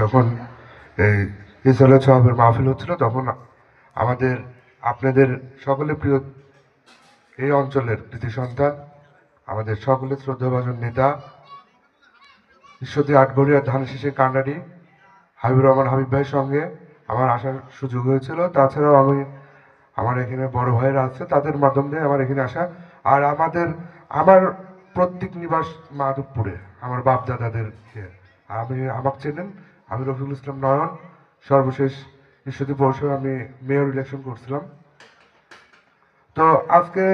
যখন এই ইসরায়েল সাহেবের মাহফিল হচ্ছিল, তখন আমাদের, আপনাদের সকলে প্রিয় এই অঞ্চলের কৃতি সন্তান, আমাদের সকলের শ্রদ্ধাভাজন নেতা, ঈশ্বরদী আটগড়িয়া ধান শীষের কান্ডারি, হাবিবুর রহমান হাবিব ভাইয়ের সঙ্গে আমার আসার সুযোগ হয়েছিল। তাছাড়াও আমি, আমার এখানে বড় ভাইয়েরা আছে, তাদের মাধ্যম দিয়ে আমার এখানে আসা। আর আমাদের, আমার প্রত্যেক নিবাস মাধবপুরে, আমার বাপ দাদাদের আমি আমাকে চেনেন আমি রফিকুল ইসলাম নয়ন, সর্বশেষ ঈশ্বরদী পৌরসভায় আমি মেয়র ইলেকশন করছিলাম। তো আজকে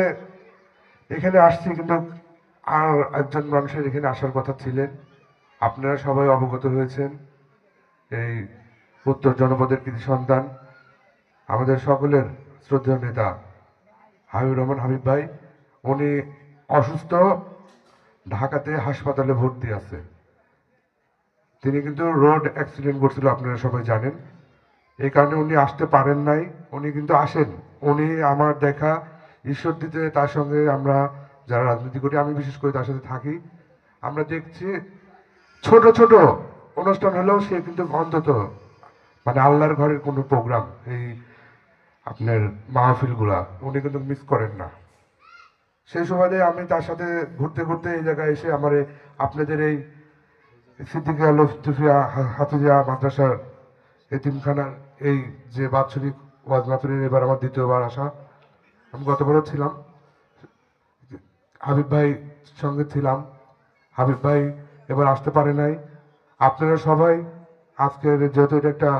এখানে আসছি কিন্তু আর একজন মানুষের এখানে আসার কথা ছিলেন। আপনারা সবাই অবগত হয়েছেন এই উত্তর জনপদের কৃতি সন্তান, আমাদের সকলের শ্রদ্ধেয় নেতা হাবিবুর রহমান হাবিব ভাই। উনি অসুস্থ, ঢাকাতে হাসপাতালে ভর্তি আছে। তিনি কিন্তু রোড অ্যাক্সিডেন্ট করছিল, আপনারা সবাই জানেন। এই কারণে উনি আসতে পারেন নাই, উনি কিন্তু আসেন। উনি আমার দেখা ঈশ্বর দিতে, তার সঙ্গে আমরা যারা রাজনীতি করি, আমি বিশেষ করে তার সাথে থাকি, আমরা দেখছি ছোট ছোট অনুষ্ঠান হলেও সে কিন্তু অন্তত মানে আল্লাহর ঘরের কোনো প্রোগ্রাম এই আপনার মাহফিলগুলা, উনি কিন্তু মিস করেন না। সেই সময় আমি তার সাথে ঘুরতে ঘুরতে এই জায়গায় এসে আমার আপনাদের এই সিদ্দিকা লফতুফিয়া হাফিজা মাদ্রাসার এতিমখানার এই যে বাৎসরিক ওয়াজ মাতুরের এবার আমার দ্বিতীয়বার আসা। আমি গতবারও ছিলাম। হাবিব ভাই সঙ্গে ছিলাম। হাবিব ভাই এবার আসতে পারে নাই। আপনারা সবাই আজকের যেহেতু এটা একটা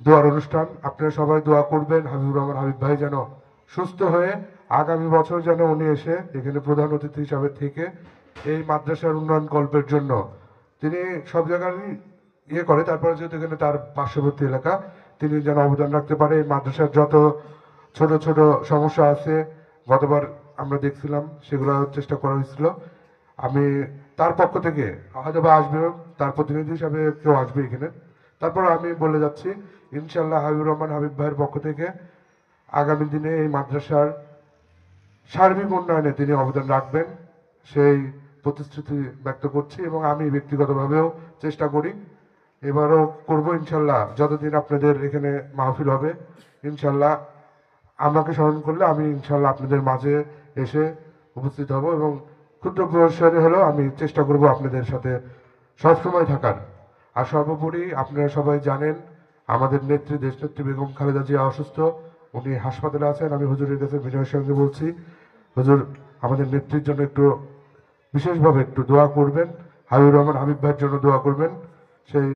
দোয়ার অনুষ্ঠান, আপনারা সবাই দোয়া করবেন হাবিবুর রহমান, হাবিব ভাই যেন সুস্থ হয়ে আগামী বছর যেন উনি এসে এখানে প্রধান অতিথি হিসাবে থেকে এই মাদ্রাসার উন্নয়ন কল্পের জন্য তিনি সব জায়গায় ইয়ে করে, তারপরে যেহেতু এখানে তার পার্শ্ববর্তী এলাকা, তিনি যেন অবদান রাখতে পারে। মাদ্রাসার যত ছোট ছোট সমস্যা আছে, গতবার আমরা দেখছিলাম, সেগুলো চেষ্টা করা হয়েছিল। আমি তার পক্ষ থেকে হয়তো বা আসবে, তার প্রতিনিধি হিসাবে কেউ আসবে এখানে। তারপর আমি বলে যাচ্ছি ইনশাল্লাহ হাবিবুর রহমান হাবিব ভাইয়ের পক্ষ থেকে আগামী দিনে এই মাদ্রাসার সার্বিক উন্নয়নে তিনি অবদান রাখবেন। সেই প্রতিশ্রুতি ব্যক্ত করছি এবং আমি ব্যক্তিগতভাবেও চেষ্টা করি। এবারও করব ইনশাল্লাহ, যতদিন আপনাদের এখানে মাহফিল হবে, ইনশাল্লাহ আমাকে স্মরণ করলে আমি ইনশাল্লাহ আপনাদের মাঝে এসে উপস্থিত হব এবং ক্ষুদ্র প্রসারে হলেও আমি চেষ্টা করব আপনাদের সাথে সবসময় থাকার। আর সর্বোপরি আপনারা সবাই জানেন, আমাদের নেত্রী, দেশনেত্রী বেগম খালেদা জিয়া অসুস্থ, উনি হাসপাতালে আছেন। আমি হুজুরের কাছে বিনয়ের সঙ্গে বলছি, হুজুর, আমাদের নেত্রীর জন্য একটু বিশেষভাবে একটু দোয়া করবেন। হাবিবুর রহমান হাবিব ভাইয়ের জন্য দোয়া করবেন। সেই